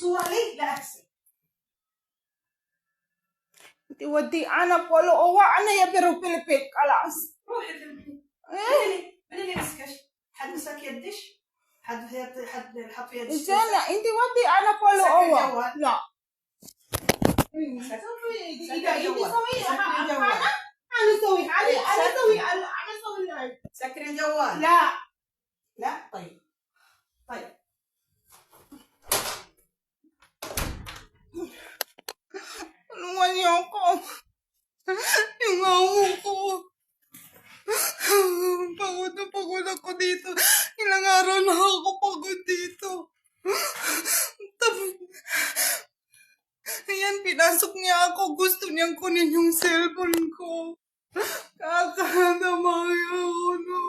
صورة ليه؟ لنفسك توديعنا بقوله يا بيرو بيلبيك خلاص. روحي في إيه؟ اللي مسكش حد مسك يدش؟ حد حد حط في يدش انت ودي أنا بولو أو لا. إيه؟ أنا أسوي أنا أسوي أنا أسوي لا. Ako dito. Ilang araw na ako pagod dito. Tapos, ayan, pinasok niya ako. Gusto niyang kunin yung cellphone ko. Kakadamay ako, no.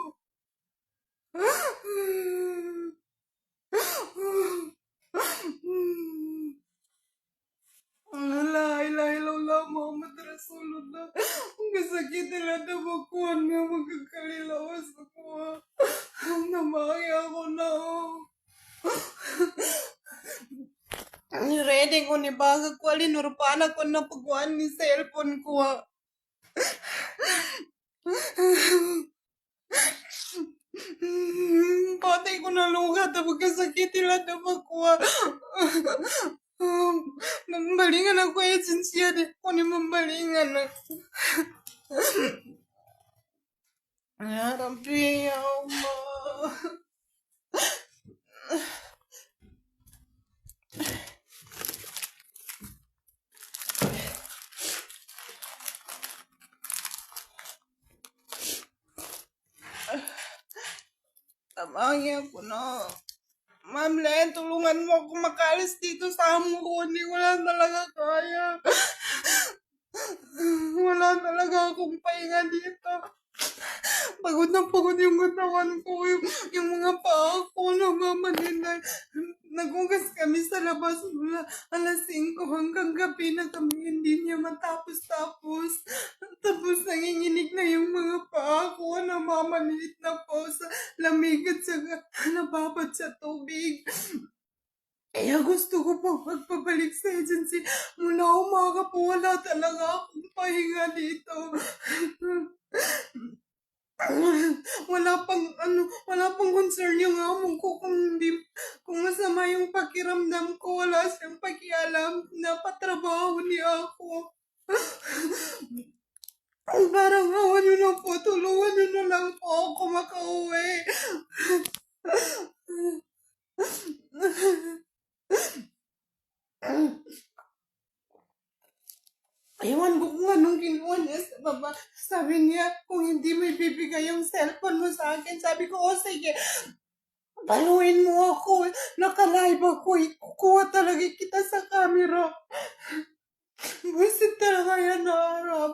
La ilaha illallah Muhammad Rasulullah. Ang kasakit nila na makuha na magkakalilawas Ang ready ko alin urpana ko na pagkuhan ni cellphone ko. Patay ko na lugat na magkasakit nila na makuha. Mambalingan ako eh, sincere. Kung ni mambalingan. Ya ya. Tamangin ako na. Ma'am Len, tulungan mo ako makalis dito sa ko. Ko lang talaga kaya. Wala talaga akong pahinga dito. Pagod na pagod yung katawan ko. Yung, yung mga paa ko namamanina. Nagugas kami sa labas mula alas 5 hanggang gabi na kami hindi niya matapos-tapos. Tapos nanginginig na yung mga paa lamig at saka nababad sa tubig. Kaya gusto ko po magpabalik sa agency. Mula umaga po wala talaga akong pahinga dito. wala pang ano, wala pang concern yung amo ko kung hindi, kung masama yung pakiramdam ko, wala siyang pakialam na patrabaho niya ako. Parang awan nyo na po, tulungan nyo na lang po ako makauwi. Ewan ko kung anong kinuha niya sa baba. Sabi niya, kung hindi may bibigay yung cellphone mo sa akin, sabi ko, oh sige, baluin mo ako. Nakalive ako, ikukuha talaga kita sa camera. Busit talaga yan na harap.